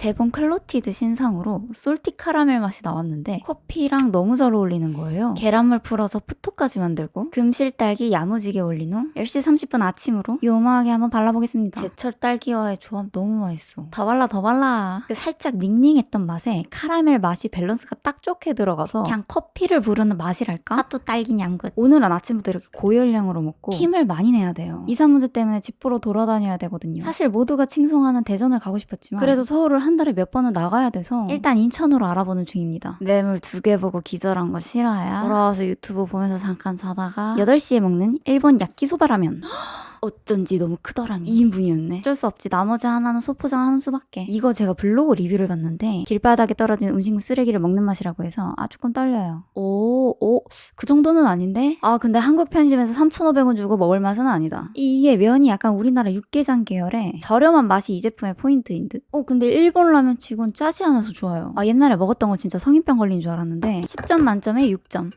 대본 클로티드 신상으로 솔티 카라멜 맛이 나왔는데 커피랑 너무 잘 어울리는 거예요. 계란물 풀어서 푸토까지 만들고 금실 딸기 야무지게 올린 후 10시 30분 아침으로 요망하게 한번 발라보겠습니다. 제철 딸기와의 조합 너무 맛있어. 더 발라 더 발라. 그 살짝 닝닝했던 맛에 카라멜 맛이 밸런스가 딱 좋게 들어가서 그냥 커피를 부르는 맛이랄까? 핫도 딸기 냠굿. 오늘은 아침부터 이렇게 고열량으로 먹고 힘을 많이 내야 돼요. 이사 문제 때문에 집 보러 돌아다녀야 되거든요. 사실 모두가 칭송하는 대전을 가고 싶었지만 그래도 서울을 한 달에 몇 번은 나가야 돼서 일단 인천으로 알아보는 중입니다. 매물 두 개 보고 기절한 거 싫어요? 돌아와서 유튜브 보면서 잠깐 자다가 8시에 먹는 일본 야끼소바 라면. 어쩐지 너무 크더라니. 2인분이었네. 어쩔 수 없지. 나머지 하나는 소포장 하는 수밖에. 이거 제가 블로그 리뷰를 봤는데 길바닥에 떨어진 음식물 쓰레기를 먹는 맛이라고 해서 아 조금 떨려요. 오 오 그 정도는 아닌데? 아 근데 한국 편의점에서 3,500원 주고 먹을 맛은 아니다. 이게 면이 약간 우리나라 육개장 계열의 저렴한 맛이 이 제품의 포인트인 듯어 근데 일본 라면 치곤 짜지 않아서 좋아요. 아 옛날에 먹었던 거 진짜 성인병 걸린 줄 알았는데 10점 만점에 6점